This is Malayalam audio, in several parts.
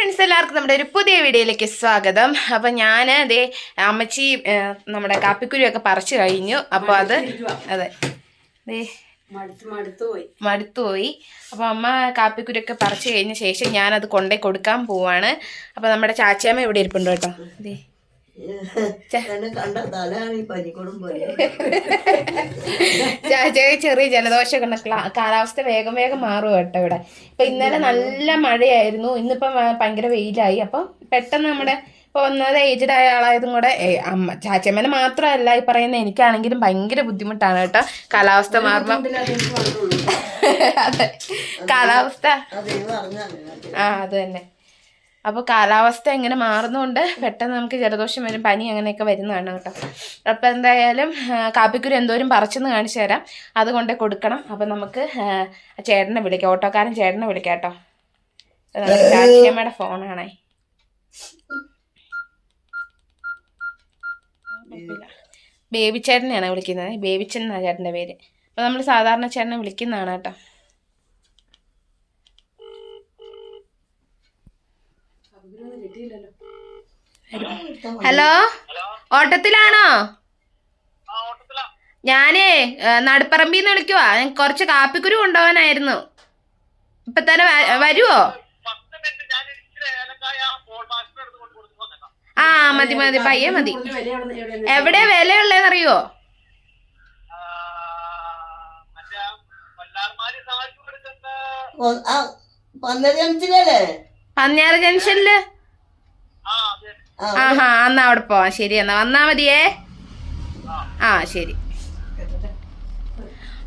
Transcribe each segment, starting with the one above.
ഫ്രണ്ട്സ് എല്ലാവർക്കും നമ്മുടെ ഒരു പുതിയ വീഡിയോയിലേക്ക് സ്വാഗതം. അപ്പം ഞാൻ അതേ അമ്മച്ചി നമ്മുടെ കാപ്പിക്കുരിയൊക്കെ പറിച്ചു കഴിഞ്ഞു. അപ്പോൾ അത് അതെ. മടുത്തുപോയി അപ്പോൾ അമ്മ കാപ്പിക്കുരിയൊക്കെ പറിച്ചു കഴിഞ്ഞ ശേഷം ഞാനത് കൊണ്ടേ കൊടുക്കാൻ പോവാണ്. അപ്പോൾ നമ്മുടെ ചാച്ചിയമ്മ ഇവിടെ ഇരിപ്പുണ്ട് കേട്ടോ. ദേ. ചെറിയ ജലദോഷം ഉണ്ട് ക്ലാ- കാലാവസ്ഥ വേഗം വേഗം മാറും കേട്ടോ ഇവിടെ. ഇപ്പൊ ഇന്നലെ നല്ല മഴയായിരുന്നു. ഇന്നിപ്പം ഭയങ്കര വെയിലായി. അപ്പം പെട്ടെന്ന് നമ്മുടെ ഇപ്പൊ ഒന്നത് ഏജ്ഡ് ആയ ആളായതും കൂടെ അമ്മ ചാച്ചമ്മേനെ മാത്രമല്ല ഈ പറയുന്ന എനിക്കാണെങ്കിലും ഭയങ്കര ബുദ്ധിമുട്ടാണ് കേട്ടോ. കാലാവസ്ഥ മാറുമ്പോ അതെ കാലാവസ്ഥ. ആ അത് തന്നെ. അപ്പോൾ കാലാവസ്ഥ എങ്ങനെ മാറുന്നതുകൊണ്ട് പെട്ടെന്ന് നമുക്ക് ജലദോഷം വരും പനി അങ്ങനെയൊക്കെ വരുന്നതാണ് കേട്ടോ. അപ്പോൾ എന്തായാലും കാപ്പിക്കുരു എന്തോരും പറിച്ചെന്ന് കാണിച്ചു തരാം. അതുകൊണ്ട് കൊടുക്കണം. അപ്പോൾ നമുക്ക് ചേട്ടനെ വിളിക്കാം. ഓട്ടോക്കാരൻ ചേട്ടനെ വിളിക്കാം കേട്ടോ. നമ്മുടെ ഫോണാണേ ബേബി ചേട്ടനെയാണ് വിളിക്കുന്നത്. ബേബിച്ചൻ എന്നാണ് ചേട്ടന്റെ പേര്? അപ്പോൾ നമ്മൾ സാധാരണ ചേട്ടനെ വിളിക്കുന്നതാണ് കേട്ടോ. ഹലോ. ഓട്ടത്തിലാണോ? ഞാനേ നടുപ്പറമ്പിന്ന് വിളിക്കുവാ. ഞാൻ കുറച്ച് കാപ്പിക്കുരു കൊണ്ടുപോകാനായിരുന്നു. ഇപ്പൊ തന്നെ വരുവോ? ആ മതി മതി. പയ്യെ മതി. എവിടെ പന്നര ജംഗ്ഷനല്ലേ പന്നിയാറ് ജംഗ്ഷനിൽ? ആഹാ എന്നാ അവിടെ പോവാം. ശരി എന്നാ വന്നാ മതിയേ. ആ ശരി.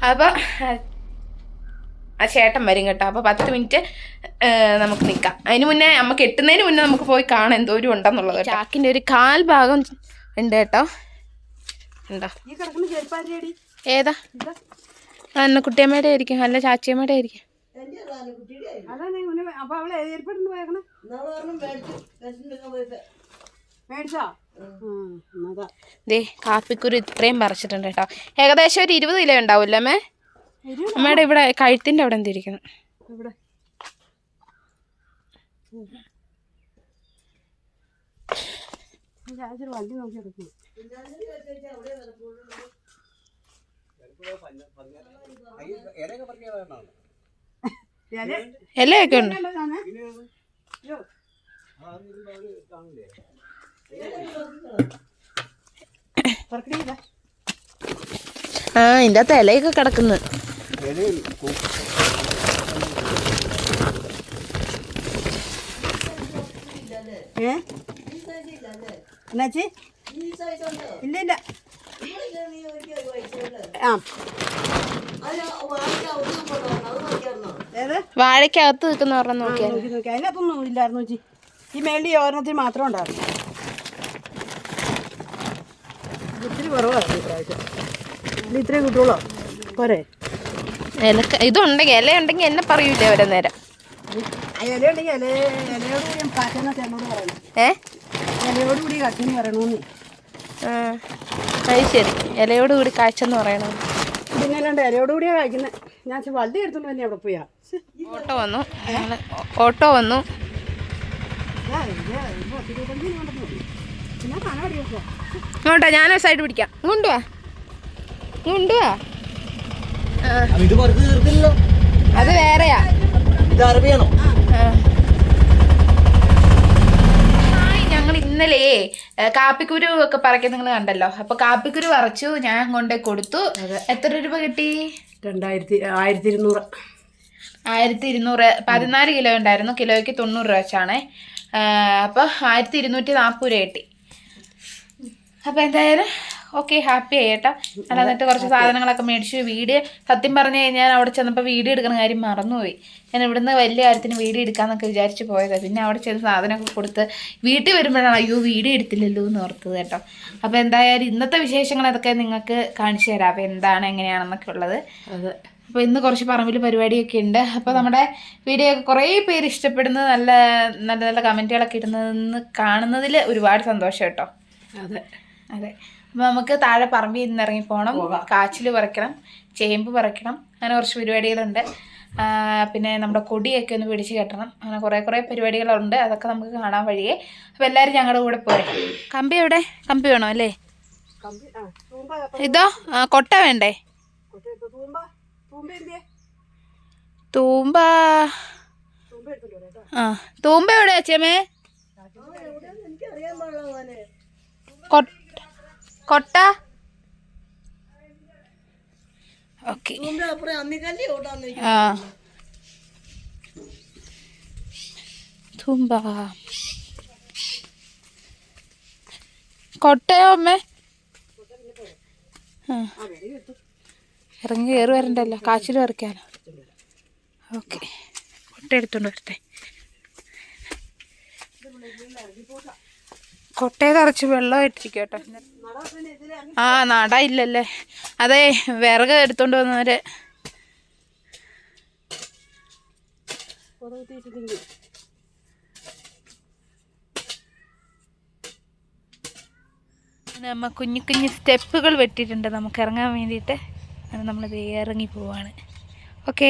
അപ്പൊ ആ ചേട്ടൻ വരും കേട്ടോ. അപ്പൊ പത്ത് മിനിറ്റ് നമുക്ക് നിൽക്കാം അതിന് മുന്നേ നമുക്ക് എട്ടുന്നതിന് മുന്നേ നമുക്ക് പോയി കാണാം എന്തോരം ഉണ്ടെന്നുള്ളത് ചാക്കിന്റെ ഒരു കാൽ ഭാഗം ഉണ്ട് കേട്ടോ. ഉണ്ടോ? ഈ കിടക്കുന്ന ചെരുപ്പാരിയടി ഏതാ? എന്നെ കുട്ടിയമ്മയുടെ ആയിരിക്കും. അല്ല ചാച്ചിയമ്മയുടെ ആയിരിക്കും. അപ്പൊ അവളെ ഏർപ്പെടുന്നു പോയേക്കണേ? മേടിച്ചു ദേ കാപ്പിക്കുരു ഇത്രയും പറിച്ചിട്ടുണ്ട് കേട്ടോ. ഏകദേശം ഒരു ഇരുപത് കിലോ ഉണ്ടാവില്ല അമ്മേ? അമ്മയുടെ ഇവിടെ കഴുത്തിന്റെ അവിടെ എന്തിരിക്കുന്നു? ഇവിടെ. വണ്ടി നോക്കി എടുക്കും ഇലയൊക്കെ ഉണ്ട്. ആ ഇതിന്റെ അകത്ത് ഇലയൊക്കെ കിടക്കുന്നു. എന്നാച്ചി? ഇല്ല ഇല്ല. ആ. വാഴയ്ക്കകത്ത് നിൽക്കുന്ന പറഞ്ഞ നോക്കിയാൽ നോക്കി നോക്കി. അതിനകത്തൊന്നും ഇല്ലായിരുന്നു ചേച്ചി. ഈ മേളിൽ ഒരെണ്ണത്തിൽ മാത്രം ഉണ്ടായിരുന്നു. ഇത് ഇത്തിരി കുറവായിരുന്നു ഇപ്രാവശ്യം കിട്ടുള്ളൂ? പോരെ. ഇല ഇതുണ്ടെങ്കിൽ ഇല ഉണ്ടെങ്കിൽ എന്നെ പറയൂലേ ഓരോ നേരം. കാച്ചെന്ന ഏ? ഇലയോട് കൂടി കാച്ചെന്ന് പറയണമെന്ന്. അത് ശരി. ഇലയോട് കൂടി കാഴ്ചന്ന് പറയണം. പിന്നെ അല്ലാണ്ട് കഴിക്കുന്നത് ഞാൻ വള്ളി എടുത്തോണ്ട് തന്നെ അവിടെ പോയാ. ഓട്ടോ വന്നു. ഓട്ടോ വന്നു. ഇങ്ങോട്ടാ ഞാനൊരു സൈഡ് പിടിക്കാം. ഇങ്ങോട്ട് വാ ഇങ്ങോട്ട് വാ ഇത് പുറത്ത് തീർത്തില്ലല്ലോ. അത് വേറെയാ. ഞങ്ങൾ ഇന്നലെ കാപ്പിക്കുരു ഒക്കെ പറക്കി നിങ്ങൾ കണ്ടല്ലോ. അപ്പൊ കാപ്പിക്കുരു പറിച്ചു ഞാൻ കൊണ്ടേ കൊടുത്തു. എത്ര രൂപ കിട്ടി? രണ്ടായിരത്തി ആയിരത്തി ഇരുന്നൂറ്. ആയിരത്തി ഇരുന്നൂറ് പതിനാല് കിലോ ഉണ്ടായിരുന്നു. കിലോയ്ക്ക് തൊണ്ണൂറ് രൂപ വെച്ചാണേ. അപ്പോൾ ആയിരത്തി ഇരുന്നൂറ്റി നാൽപ്പത് രൂപ കിട്ടി. അപ്പോൾ എന്തായാലും ഓക്കെ ഹാപ്പി ആയിട്ടോ ഞാൻ എന്നിട്ട് കുറച്ച് സാധനങ്ങളൊക്കെ മേടിച്ചു. വീട് സത്യം പറഞ്ഞു കഴിഞ്ഞാൽ അവിടെ ചെന്നപ്പോൾ വീഡിയോ എടുക്കുന്ന കാര്യം മറന്നുപോയി. ഞാൻ ഇവിടുന്ന് വലിയ കാര്യത്തിന് വീഡിയോ എടുക്കാന്നൊക്കെ വിചാരിച്ച് പോയതാണ് പിന്നെ അവിടെ ചെന്ന് സാധനമൊക്കെ കൊടുത്ത് വീട്ടിൽ വരുമ്പോഴാണ് അയ്യോ വീഡിയോ എടുത്തില്ലല്ലോ എന്ന് ഓർത്തത് കേട്ടോ. അപ്പോൾ എന്തായാലും ഇന്നത്തെ വിശേഷങ്ങൾ അതൊക്കെ നിങ്ങൾക്ക് കാണിച്ചു തരാം. അപ്പോൾ എന്താണ് എങ്ങനെയാണെന്നൊക്കെ ഉള്ളത്. അതെ. അപ്പോൾ ഇന്ന് കുറച്ച് പറമ്പിൽ പരിപാടിയൊക്കെ ഉണ്ട്. അപ്പൊ നമ്മുടെ വീഡിയോ ഒക്കെ കുറേ പേര് ഇഷ്ടപ്പെടുന്ന നല്ല നല്ല നല്ല കമന്റുകളൊക്കെ ഇടുന്നതെന്ന് കാണുന്നതിൽ ഒരുപാട് സന്തോഷം കേട്ടോ. അതെ. അതെ. അപ്പൊ നമുക്ക് താഴെ പറമ്പിൽ നിന്ന് ഇറങ്ങി പോകണം കാച്ചിൽ പറിക്കണം ചേമ്പ് പറിക്കണം അങ്ങനെ കുറച്ച് പരിപാടികളുണ്ട്. പിന്നെ നമ്മുടെ കൊടിയൊക്കെ ഒന്ന് പിടിച്ച് കെട്ടണം. അങ്ങനെ കുറേ കുറേ പരിപാടികളുണ്ട്. അതൊക്കെ നമുക്ക് കാണാൻ വഴിയേ. അപ്പൊ എല്ലാരും ഞങ്ങളുടെ കൂടെ പോരെ. കമ്പി എവിടെ? കമ്പി വേണോ അല്ലേ? ഇതോ കൊട്ട വേണ്ടേ? തൂമ്പ. ആ തൂമ്പ എവിടെ അച്ഛമ്മേ? കൊട്ട ഓക്കെ. ആ. തൂമ്പ. കൊട്ടയോ അമ്മേ? ആ. ഇറങ്ങി കയറി വരണ്ടല്ലോ. കാച്ചിൽ പറിക്കാനോ ഓക്കെ. കൊട്ട എടുത്തോണ്ട് വരട്ടെ. കൊട്ടയെ തറച്ച് വെള്ളം ഇട്ടിരിക്കും കേട്ടോ ആ നട ഇല്ലല്ലേ. അതെ വിറക് എടുത്തോണ്ട് വന്നവര്. നമ്മ കുഞ്ഞു കുഞ്ഞു സ്റ്റെപ്പുകൾ വെട്ടിയിട്ടുണ്ട്. നമുക്ക് ഇറങ്ങാൻ വേണ്ടിയിട്ട്. അങ്ങനെ നമ്മൾ ഇറങ്ങി പോവാണ്. ഓക്കെ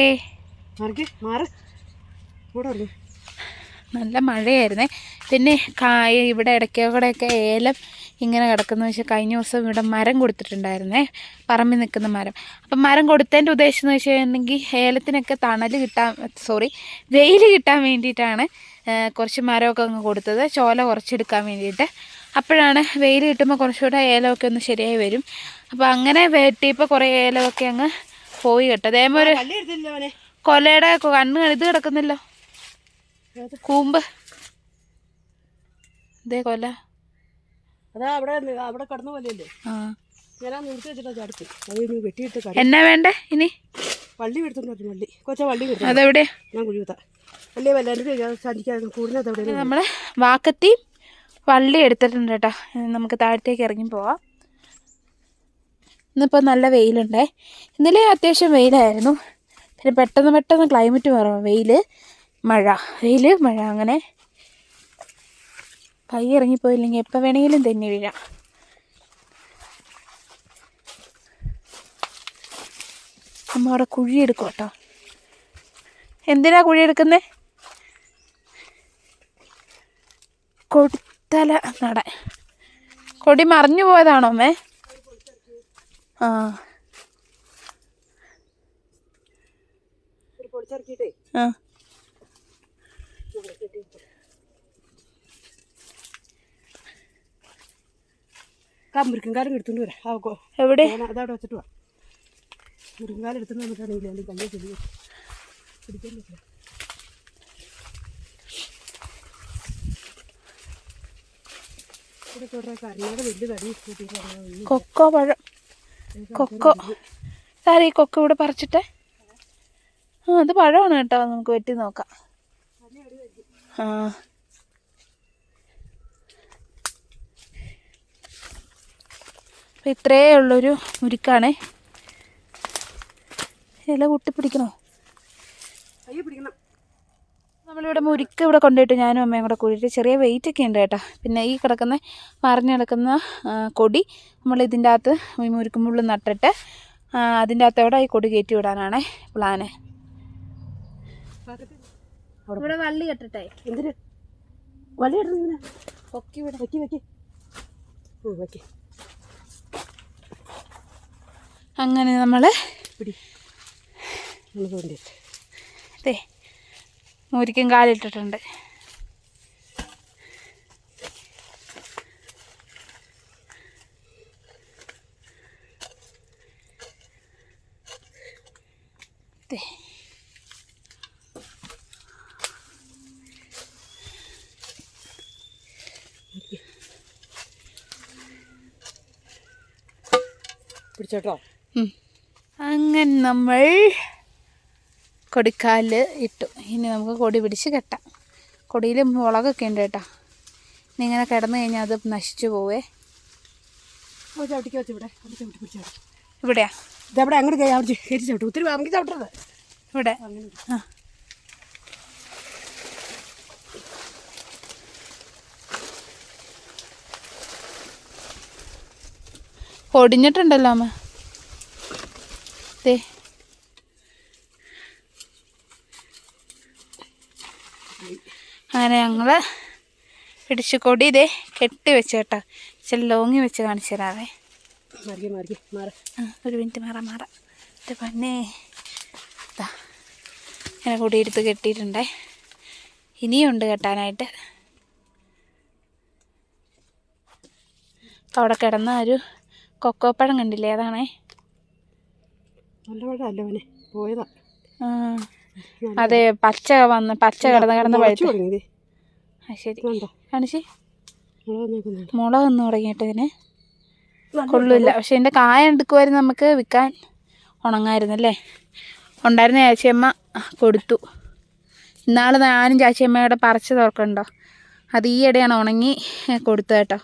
നല്ല മഴയായിരുന്നേ. പിന്നെ കായ ഇവിടെ ഇടയ്ക്കൂടെയൊക്കെ ഏലം ഇങ്ങനെ കിടക്കുന്നു. വെച്ചാൽ കഴിഞ്ഞ ദിവസം ഇവിടെ മരം കൊടുത്തിട്ടുണ്ടായിരുന്നേ. പറമ്പിൽ നിൽക്കുന്ന മരം. അപ്പം മരം കൊടുത്തതിന്റെ ഉദ്ദേശം എന്ന് വെച്ചിട്ടുണ്ടെങ്കിൽ ഏലത്തിനൊക്കെ തണൽ കിട്ടാൻ സോറി വെയിൽ കിട്ടാൻ വേണ്ടിയിട്ടാണ് കുറച്ച് മരമൊക്കെ അങ്ങ് കൊടുത്തത്. ചോല കുറച്ചെടുക്കാൻ വേണ്ടിയിട്ട്. അപ്പോഴാണ് വെയിൽ കിട്ടുമ്പോൾ കുറച്ചുകൂടെ ഏലമൊക്കെ ഒന്ന് ശരിയായി വരും. അപ്പോൾ അങ്ങനെ വെട്ടിയപ്പോൾ കുറേ ഏലമൊക്കെ അങ്ങ് പോയി കേട്ടോ. അതേപോലെ അവനെ കൊലയുടെ കണ്ണ് ഇത് കിടക്കുന്നല്ലോ? കൂമ്പ്. ഇതേ കൊല. എന്നാ വേണ്ടേ ഇനി? വള്ളി എടുത്തോണ്ട് വള്ളി കൊച്ച വള്ളി അതെവിടെ? ഞാൻ വല്ലാണ്ട് കൂടുന്നത് നമ്മളെ വാക്കത്തി വള്ളി എടുത്തിട്ടുണ്ട് കേട്ടോ. നമുക്ക് താഴത്തേക്ക് ഇറങ്ങി പോവാം. ഇന്നിപ്പോൾ നല്ല വെയിലുണ്ടേ. ഇന്നലെ അത്യാവശ്യം വെയിലായിരുന്നു. പിന്നെ പെട്ടെന്ന് പെട്ടെന്ന് ക്ലൈമറ്റ് മാറും. വെയിൽ മഴ. വെയിൽ മഴ അങ്ങനെ. കൈ ഇറങ്ങിപ്പോയില്ലെങ്കിൽ എപ്പോൾ വേണമെങ്കിലും തെന്നി വീഴാം. അമ്മ അവിടെ കുഴി എടുക്കും കേട്ടോ. എന്തിനാ കുഴി എടുക്കുന്നേ? കൊടുത്തല നട കൊടി മറിഞ്ഞു പോയതാണോ അമ്മേ? ആ. ആ. വരാം. ആ കോ എവിടെ? അതവിടെ വെച്ചിട്ട് വാ. മുരുങ്കാലം എടുത്തുകൊണ്ട് വന്നിട്ടാണെങ്കിൽ കയ്യിൽ ചെടി പിടിക്കാൻ പറ്റില്ല. കൊക്കോ പഴം? കൊക്കോ. സാറേ ഈ കൊക്കോ ഇവിടെ പറിച്ചിട്ടെ? ആ അത് പഴമാണ് കേട്ടോ. നമുക്ക് വെട്ടി നോക്കാം. ആ. അപ്പം ഇത്രയേ ഉള്ളൊരു മുരിക്കാണേ. ഇല കുട്ടിപ്പിടിക്കണോ പിടിക്കണോ? പിടിക്കണം. നമ്മളിവിടെ മുരിക്ക് ഇവിടെ കൊണ്ടുപോയിട്ട് ഞാനും അമ്മയും കൂടെ കൂടിയിട്ട് ചെറിയ വെയിറ്റ് ഒക്കെ ഉണ്ട് കേട്ടോ. പിന്നെ ഈ കിടക്കുന്ന മറിഞ്ഞ് കിടക്കുന്ന കൊടി നമ്മൾ ഇതിന്റെ അകത്ത് ഈ മുരുക്ക് മുള്ള് നട്ടിട്ട് അതിന്റെ അകത്തോടെ ഈ കൊടി കയറ്റി വിടാനാണ് പ്ലാന് ഇവിടെ വള്ളി കെട്ടട്ടെ. എന്തിന്? വള്ളി ഇടുന്നിങ്ങനെ പൊക്കി വിട. വെക്കി വെക്കി. ആ വെക്കി. അങ്ങനെ നമ്മൾ ദേ മുരിക്കും കാലിട്ടിട്ടുണ്ട്. പിടിച്ചോട്ടോ. അങ്ങനെ നമ്മൾ കൊടിക്കാൽ ഇട്ടു. ഇനി നമുക്ക് കൊടി പിടിച്ച് കെട്ടാം. കൊടിയിൽ മുളകൊക്കെ ഉണ്ട് കേട്ടോ. ഇനി ഇങ്ങനെ കിടന്നു കഴിഞ്ഞാൽ അത് നശിച്ചു പോവേ. ഇവിടെയാ? ഇതെവിടെ കയറ്റി ചവിട്ടും. ഒത്തിരി ഇവിടെ. ആ അമ്മ. ദേ. അങ്ങനെ ഞങ്ങൾ പിടിച്ച് കൊടി ഇതേ കെട്ടി വെച്ച് കേട്ടോ. ഇച്ചിരി ലോങ്ങി വെച്ച് കാണിച്ചു തരാവേ. ഒരു മിനിറ്റ് മാറാം മാറാം. എന്റെ പൊന്നേ. ഇതാ ഇങ്ങനെ കൊടിയെടുത്ത് കെട്ടിയിട്ടുണ്ടേ. ഇനിയുണ്ട് കെട്ടാനായിട്ട്. അവിടെ കിടന്ന ഒരു കൊക്കോപ്പഴം കണ്ടില്ലേ? അതാണേ. നല്ല പഴമല്ല പോയതാ. ആ, അതെ പച്ച വന്ന് പച്ച കിടന്ന് കിടന്ന് പഴുത്ത്. ശരി. കാണിച്ച് മുളക് വന്ന് തുടങ്ങിയിട്ട് ഇതിന് കൊള്ളില്ല. പക്ഷെ ഇതിന്റെ കായ എടുക്കുമായിരുന്നു നമുക്ക് വിൽക്കാൻ. ഉണങ്ങായിരുന്നല്ലേ ഉണ്ടായിരുന്ന ചാച്ചിയമ്മ കൊടുത്തു. ഇന്നാൾ ഞാനും ചാച്ചിയമ്മയുടെ പറിച്ച് തുറക്കണ്ടോ അത് ഈ ഇടയാണ് ഉണങ്ങി കൊടുത്തത് കേട്ടോ.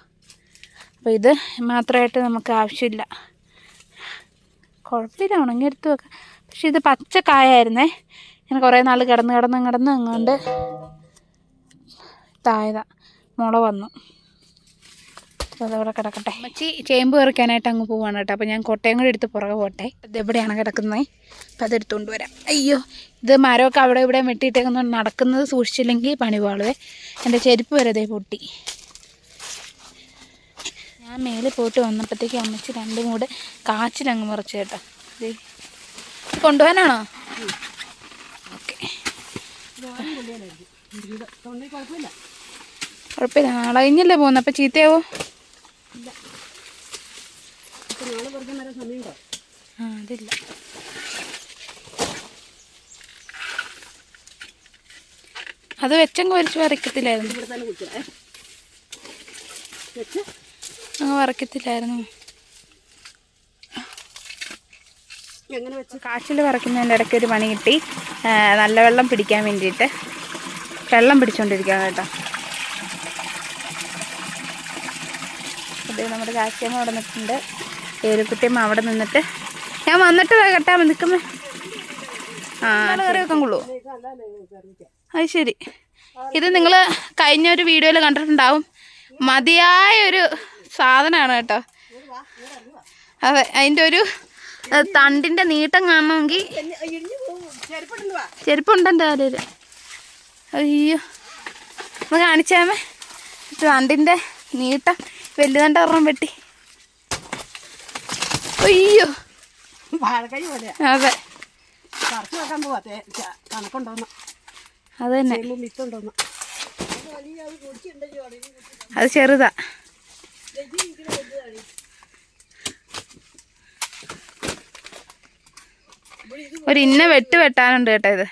അപ്പോൾ ഇത് മാത്രമായിട്ട് നമുക്ക് ആവശ്യമില്ല. കുഴപ്പമില്ല ഉണങ്ങിയെടുത്ത് വെക്കാം. പക്ഷെ ഇത് പച്ച കായായിരുന്നേ. ഇങ്ങനെ കുറേ നാൾ കിടന്ന് കിടന്ന് കിടന്ന് അങ്ങോട്ട് തായതാ മുള വന്നു. അതവിടെ കിടക്കട്ടെ. അമ്മച്ചി ചേമ്പ് പറിക്കാനായിട്ട് അങ്ങ് പോവാണ് കേട്ടോ. അപ്പോൾ ഞാൻ കൊട്ടയും കൂടി എടുത്ത് പുറകെ പോട്ടെ. ഇത് എവിടെയാണ് കിടക്കുന്നത് അപ്പോൾ അതെടുത്തുകൊണ്ട് വരാം. അയ്യോ ഇത് മരമൊക്കെ അവിടെ ഇവിടെ വെട്ടിയിട്ടേക്കുന്ന നടക്കുന്നത് സൂക്ഷിച്ചില്ലെങ്കിൽ പണി പാളുവേ. എന്റെ ചെരുപ്പ് വരെ ദേ പൊട്ടി. ഞാൻ മേലെ പോയിട്ട് വന്നപ്പോഴത്തേക്ക് അമ്മച്ചി രണ്ടും കൂടെ കാച്ചിലങ്ങ് മറിച്ച് കേട്ടോ. കൊണ്ടുപോകാനാണോ? കുഴപ്പമില്ല. നാളെ കഴിഞ്ഞല്ലേ പോകുന്നത് അപ്പോൾ ചീത്തയാവോ? ആ അതില്ല. അത് വെച്ചങ്ങ് വരച്ച് വരയ്ക്കത്തില്ലായിരുന്നു അങ്ങ് വറക്കത്തില്ലായിരുന്നു കാച്ചിൽ വറക്കുന്നതിന്റെ ഇടയ്ക്ക് ഒരു പണി കിട്ടി. നല്ല വെള്ളം പിടിക്കാൻ വേണ്ടിയിട്ട് വെള്ളം പിടിച്ചുകൊണ്ടിരിക്കുകയാണ് കേട്ടോ. അത് നമ്മുടെ കാശിയമ്മ അവിടെ നിൽക്കുന്നുണ്ട്. ഏരുക്കുട്ടിയമ്മ അവിടെ നിന്നിട്ട് ഞാൻ വന്നിട്ട് കേട്ടാ നിൽക്കുമ്പോൾ ആ കറി വെക്കാൻ കൊള്ളുമോ അത് ശരി. ഇത് നിങ്ങൾ കഴിഞ്ഞ ഒരു വീഡിയോയിൽ കണ്ടിട്ടുണ്ടാവും. മതിയായ ഒരു സാധനമാണ് കേട്ടോ. അതെ അതിന്റെ ഒരു തണ്ടിന്റെ നീട്ടം കാണണമെങ്കിൽ ചെരുപ്പുണ്ടെന്റെ കാലിൽ അയ്യോ. ഒന്ന് കാണിച്ചാമേ. രണ്ടിന്റെ നീട്ടം വലുതണ്ട ഒരെണ്ണം വെട്ടി. അയ്യോ. അതെ. അത് തന്നെ. അത് ചെറുതാ. ഒരു ഇന്ന വെട്ട് വെട്ടാനുണ്ട് കേട്ടോ ഇത്.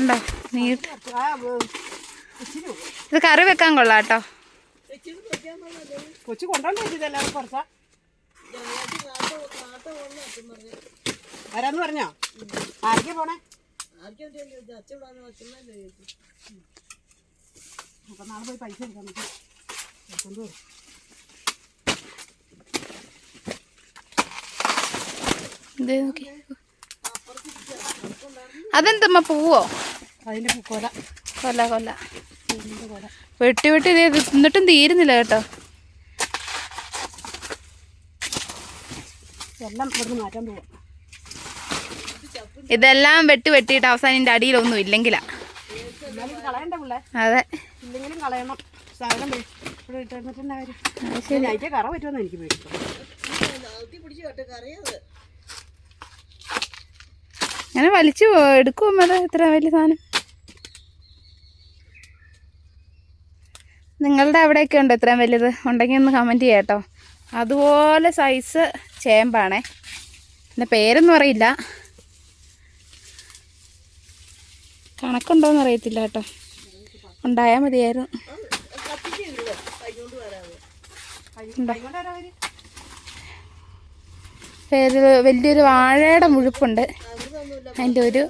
ഉണ്ടോ? നീട്ട്. ഇത് കറി വെക്കാൻ കൊള്ളാം കേട്ടോ. കൊച്ചു പറഞ്ഞോ? ആർക്കാ പോണേ? പോയി പൈസ എടുക്കാം നമുക്ക് എടുത്തോണ്ട് വരും ഇത് നോക്കി. അതെന്തമ്മ പോവോ? കൊല. കൊല വെട്ടി വെട്ടി ഇത് എന്നിട്ടും തീരുന്നില്ല കേട്ടോ. എല്ലാം ഇവിടുന്ന് മാറ്റാൻ പോവാ. ഇതെല്ലാം വെട്ടി വെട്ടിയിട്ട് അവസാനം ഇതിന്റെ അടിയിലൊന്നും ഇല്ലെങ്കിലാ. അതെ. ഇല്ലെങ്കിലും കളയണം. സാധനം ഇവിടെ കറ പറ്റുമെന്ന് എനിക്ക് പേടിക്കും അങ്ങനെ വലിച്ചു എടുക്കും അമ്മ. ഇത്ര വലിയ സാധനം. നിങ്ങളുടെ അവിടെയൊക്കെ ഉണ്ട് ഇത്രയും വലിയത്? ഉണ്ടെങ്കിൽ ഒന്ന് കമന്റ് ചെയ്യാം കേട്ടോ. അതുപോലെ സൈസ് ചേമ്പാണേ. എന്റെ പേരൊന്നും അറിയില്ല. കണക്കുണ്ടോയെന്ന് അറിയത്തില്ല കേട്ടോ. ഉണ്ടായാൽ മതിയായിരുന്നു. വലിയൊരു വാഴയുടെ മുഴുപ്പുണ്ട്. അതിന്റെ ഒരു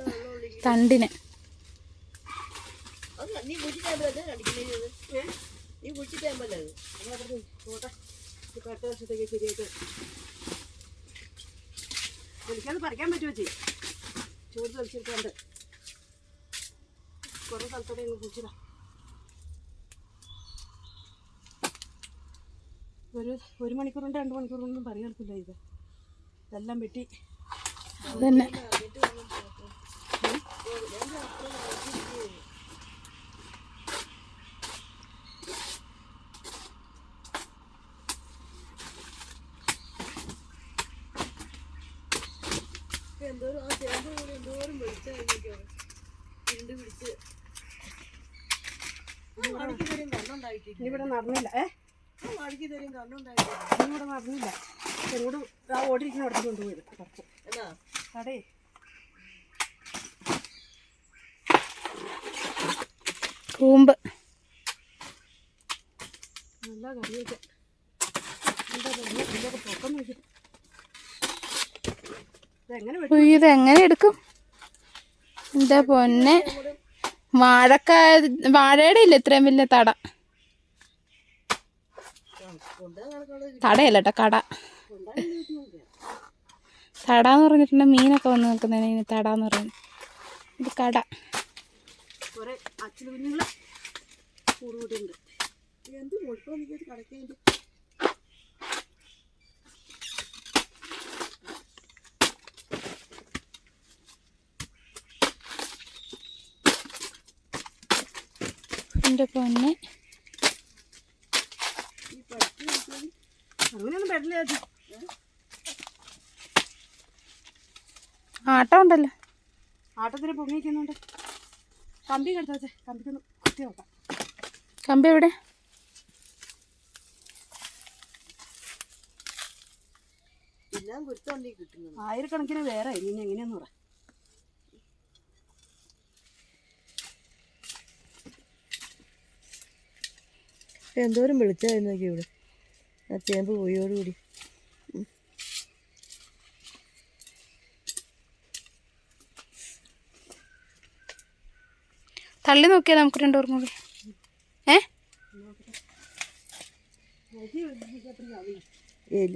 തണ്ടിന്. എനിക്കത് പറിക്കാൻ പറ്റുമോ ചേച്ചി? ചൂട് തെളിച്ചിട്ടുണ്ട് കുറേ സ്ഥലത്തോടെ അങ്ങ് കുടിച്ചതാ ഒരു ഒരു മണിക്കൂർ കൊണ്ട് രണ്ട് മണിക്കൂർ കൊണ്ടൊന്നും പറയാറില്ല ഇത്. ഇതെല്ലാം വെട്ടി അത് തന്നെ എന്തോരം ആ ചേമ്പ് കൂടി എന്തോരം വെളിച്ചായിരിക്കും ഇരുണ്ട് പിടിച്ച് മടിക്ക് തരും കണ്ണുണ്ടായിട്ടില്ല ഇവിടെ നടന്നില്ല. ഏ? ഇവിടെ നടന്നില്ല. എങ്ങോട്ട് ആ ഓടിയിരിക്കുന്ന അടുത്ത് കൊണ്ടുപോയത് കുറച്ച്. എന്നാ? കടേ. കൂമ്പ്. നല്ല കറിയൊക്കെ. ഇതെങ്ങനെ എടുക്കും? എന്താ പൊന്നെ? വാഴക്ക വാഴയുടെ ഇല്ല ഇത്രയും വലിയ തട? തടയല്ല കേട്ടോ കട. തട എന്ന് പറഞ്ഞിട്ടുണ്ടെങ്കിൽ മീനൊക്കെ വന്ന് നിൽക്കുന്നതിന് ഇനി തട എന്ന് പറയുന്നത്. ഇത് കട. എന്റെ പൊന്നെ. അങ്ങനെയൊന്നും പെടില്ല ചേച്ചി ആട്ടം ഉണ്ടല്ലോ ആട്ടത്തിന് പൊങ്ങിക്കുന്നുണ്ട് കമ്പി കെടുത്താച്ചേ കമ്പിക്കൊന്ന് കുത്തി നോക്കാം. കമ്പി എവിടെ? ആയിരക്കണക്കിന് വേറെ. ഇനി എങ്ങനെയാന്ന് പറ. എന്തോരം വിളിച്ചായിരുന്നു നോക്കി ഇവിടെ. ആ ചേമ്പ് പോയോടുകൂടി. തള്ളി നോക്കിയാൽ നമുക്ക് രണ്ടുപേർക്കും കൂടി ഏ? ഏൽ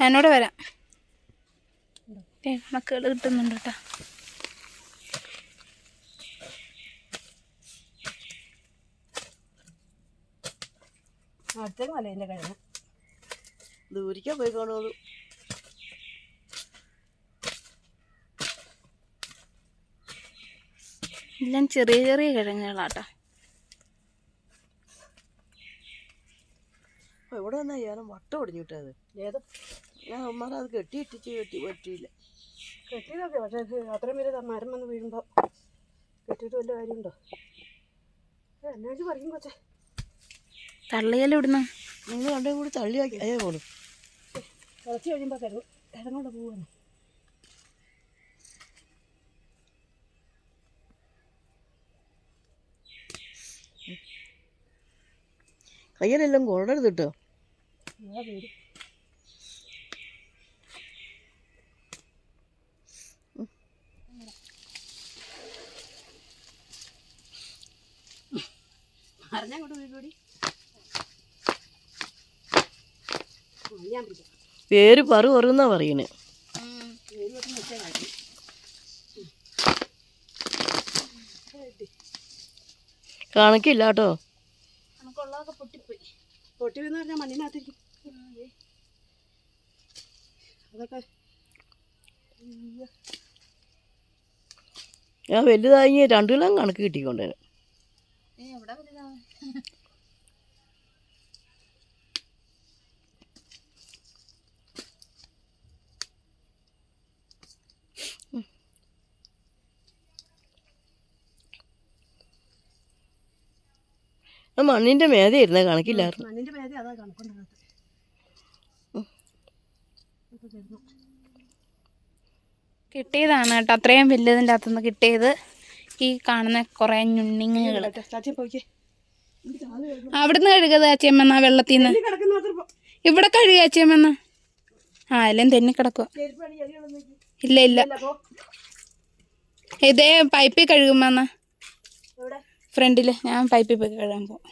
എന്നോട് വരാം. മക്കൾ കിട്ടുന്നുണ്ട് കേട്ടോ. അടുത്ത മലേന്റെ കഴിഞ്ഞ ദൂരിക്കാ പോയി കാണുള്ളൂ എല്ലാം ചെറിയ ചെറിയ കിഴങ്ങുകളാട്ടോ. എവിടെ വന്നാ ഞാനും വട്ടം ഒടിഞ്ഞു വിട്ടത് ഏതോ? ഞാൻ അമ്മമാർ അത് കെട്ടി ഇട്ടിച്ച് കെട്ടി പറ്റിയില്ല. കെട്ടിയതൊക്കെ പക്ഷേ അത്രയും പേര് മരം വന്ന് വീഴുമ്പോൾ കെട്ടിയിട്ട് വല്ല കാര്യമുണ്ടോ? എന്നാ വെച്ച് പറയും കൊച്ചേ. തള്ളിയല്ലോ ഇവിടുന്ന്. നിങ്ങൾ കണ്ടേ കൂടി തള്ളിയാക്കി അതേ പോലും കുറച്ച് കഴിയുമ്പോൾ കിടങ്ങോട്ട് പോവാണ്. കയ്യിലെല്ലാം കൊള്ളരുത് കേട്ടോ പേര്? പറു പറയുന്നാ കാര്യം കണക്കില്ല കേട്ടോ. പൊട്ടി എന്ന് പറഞ്ഞാൽ മണ്ണിനകത്തിരിക്കും. അതൊക്കെ ഞാൻ വലുതായി രണ്ടു കിലോ കണക്ക് കിട്ടിക്കൊണ്ടേനെ. ഇരുന്ന മണ്ണിന്റെ കണക്കില്ലായിരുന്നു. മേതെ അതാ കണക്കൊണ്ടകത്ത് കിട്ടിയതാണ് കേട്ടോ. അത്രയും വലുതിന്റെ അകത്തുനിന്ന് കിട്ടിയത്. ഈ കാണുന്ന കുറേ ഞുണ്ണിങ്ങുകൾ. അവിടുന്ന് കഴുകത് അച്ചയമ്മന്ന വെള്ളത്തിൽ നിന്ന്. ഇവിടെ കഴുകുക അച്ഛമ്മ ആ എല്ലാം തെന്നി കിടക്കുക. ഇല്ല ഇല്ല. ഇതേ പൈപ്പിൽ കഴുകുമ്പന്ന ഫ്രണ്ടിൽ ഞാൻ പൈപ്പിൽ പോയി കഴുകാൻ പോകും.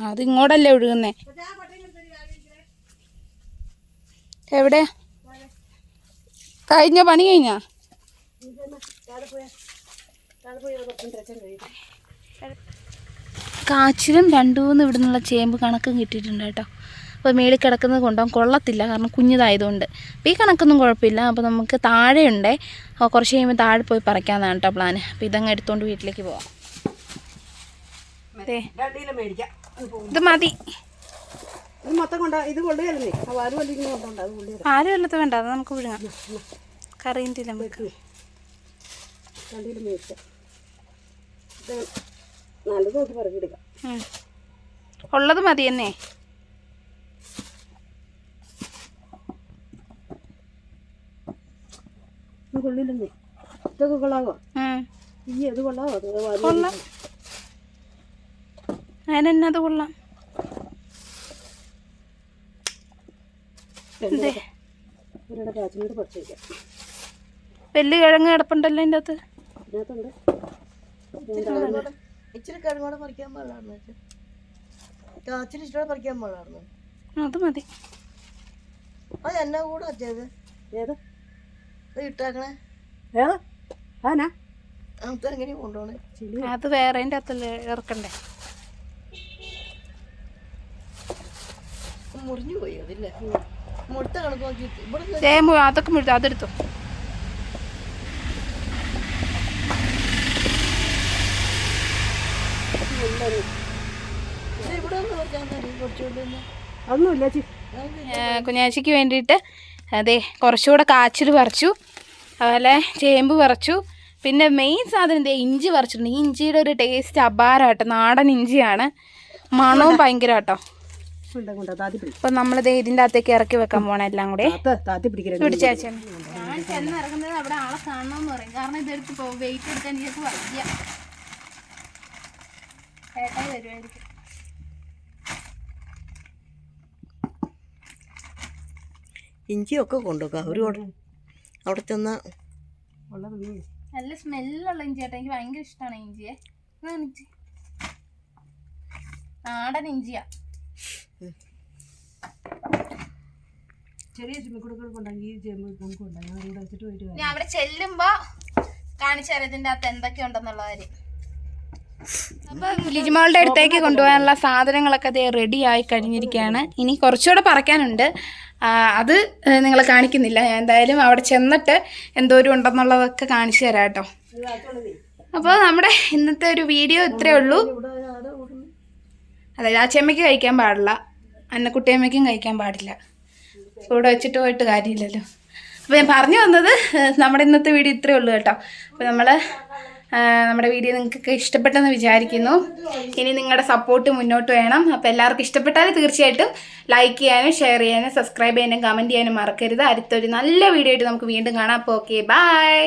അത് ഇങ്ങോട്ടല്ലേ ഒഴുകുന്നേ. എവിടെ കഴിഞ്ഞ പണി കഴിഞ്ഞാ കാച്ചിലും രണ്ടു മൂന്ന് ഇവിടുന്നുള്ള ചേമ്പ് കണക്കും കിട്ടിയിട്ടുണ്ട് കേട്ടോ അപ്പോൾ മേളിൽ കിടക്കുന്നത് കൊണ്ടുപോകാൻ കൊള്ളത്തില്ല. കാരണം കുഞ്ഞിതായതുകൊണ്ട്. അപ്പോൾ ഈ കണക്കൊന്നും കുഴപ്പമില്ല. അപ്പോൾ നമുക്ക് താഴെയുണ്ടേ. അപ്പോൾ കുറച്ച് കഴിയുമ്പോൾ താഴെ പോയി പറിക്കാമെന്നാണ് കേട്ടോ പ്ലാൻ അപ്പോൾ ഇതങ്ങ് എടുത്തുകൊണ്ട് വീട്ടിലേക്ക് പോവാം. ഇത് മതി. കൊണ്ടാ ആരും വല്ലത് വേണ്ട അത് നമുക്ക് വിഴുങ്ങാം. കറിയിന്റെ നമുക്ക് ഉള്ളത് മതി മേടിക്കാം ഇത് നല്ലത് നോക്കി പറക്കിയെടുക്കാം ഉം. ഉള്ളത് മതി എന്നേ ഇത് കൊള്ളില്ലെന്നേ ഇതൊക്കെ കൊള്ളാവോ. ഈ അത് കൊള്ളാവോ? കൊള്ളാം. അതിനെന്നത് കൊള്ളാം. വലിയ കിഴങ്ങ് കിടപ്പുണ്ടല്ലോ അതിന്റെ അകത്ത്. ഇച്ചിരി കിഴങ്ങോടെ പറിക്കാൻ കാച്ചിൽ ഇഷ്ടം പറിക്കാൻ പാടാണ് അത് മതി. അത് എന്നാ കൂടെ ചെയ്ത് ഏത് ഇത് ഇട്ടേക്കണേ ഏത് ആനാ അത് വേറെ അതിന്റെ അകത്തല്ലേ ഇറക്കണ്ടേ മുറിഞ്ഞു പോയി അതില്ലേ? കണക്ക് നോക്കി അതൊക്കെ മുഴുത്ത അതെടുത്തു. കുഞ്ഞാശിക്ക് വേണ്ടിയിട്ട് അതെ കുറച്ചുകൂടെ കാച്ചിൽ പറിച്ചു. അതുപോലെ ചേമ്പ് പറിച്ചു. പിന്നെ മെയിൻ സാധനം എന്താ ഇഞ്ചി പറിച്ചിട്ടുണ്ട്. ഈ ഇഞ്ചിയുടെ ഒരു ടേസ്റ്റ് അപാരമാട്ടോ നാടൻ ഇഞ്ചിയാണ്. മണവും ഭയങ്കര കേട്ടോ അപ്പൊ നമ്മളിത് ഇതിന്റെ അകത്തേക്ക് ഇറക്കി വെക്കാൻ പോണ എല്ലാം കൂടെ. പിടിച്ചേച്ചേ ഞാൻ ചെന്ന് ഇറങ്ങുന്നത് അവിടെ ആളെ കാണണമെന്ന് പറയും. കാരണം ഇതെടുത്ത് വെയിറ്റ് എടുക്കാൻ എനിക്ക് വയ്യ. ഏട്ടായി വരുമായിരിക്കും ഇഞ്ചിയൊക്കെ ഒരു അവിടെ ചെന്നാൽ ഉള്ളതൊന്നും നല്ല സ്മെല്ലുള്ള ഇഞ്ചി കേട്ടോ എനിക്ക് ഭയങ്കര ഇഷ്ടമാണ് ഇഞ്ചിയെ. ഇഞ്ചി. നാടൻ ഇഞ്ചിയാ. ചെറിയ ഞാൻ അവിടെ ചെല്ലുമ്പോ കാണിച്ചു തരാം ഇതിന്റെ അകത്ത് എന്തൊക്കെ ഉണ്ടെന്നുള്ള കാര്യം. അപ്പൊ ലിജിമോളുടെ അടുത്തേക്ക് കൊണ്ടുപോകാനുള്ള സാധനങ്ങളൊക്കെ ദേ റെഡി ആയി കഴിഞ്ഞിരിക്കുകയാണ്. ഇനി കുറച്ചുകൂടെ പറക്കാനുണ്ട്. അത് നിങ്ങൾ കാണിക്കുന്നില്ല. ഞാൻ എന്തായാലും അവിടെ ചെന്നിട്ട് എന്തോരം ഉണ്ടെന്നുള്ളതൊക്കെ കാണിച്ചു തരാം കേട്ടോ. അപ്പോൾ നമ്മുടെ ഇന്നത്തെ ഒരു വീഡിയോ ഇത്രയേ ഉള്ളൂ. അതായത് ആ ചെമ്മയ്ക്ക് കഴിക്കാൻ പാടില്ല. അന്നക്കുട്ടിയമ്മയ്ക്കും കഴിക്കാൻ പാടില്ല. ഇവിടെ വെച്ചിട്ട് പോയിട്ട് കാര്യമില്ലല്ലോ. അപ്പോൾ ഞാൻ പറഞ്ഞു വന്നത് നമ്മുടെ ഇന്നത്തെ വീഡിയോ ഇത്രയേ ഉള്ളൂ കേട്ടോ. അപ്പോൾ നമ്മൾ നമ്മുടെ വീഡിയോ നിങ്ങൾക്ക് ഇഷ്ടപ്പെട്ടെന്ന് വിചാരിക്കുന്നു. ഇനി നിങ്ങളുടെ സപ്പോർട്ട് മുന്നോട്ട് വേണം. അപ്പോൾ എല്ലാവർക്കും ഇഷ്ടപ്പെട്ടാൽ തീർച്ചയായിട്ടും ലൈക്ക് ചെയ്യാനും ഷെയർ ചെയ്യാനും സബ്സ്ക്രൈബ് ചെയ്യാനും കമന്റ് ചെയ്യാനും മറക്കരുത്. അടുത്തൊരു നല്ല വീഡിയോ ആയിട്ട് നമുക്ക് വീണ്ടും കാണാം. അപ്പോൾ ഓക്കെ ബൈ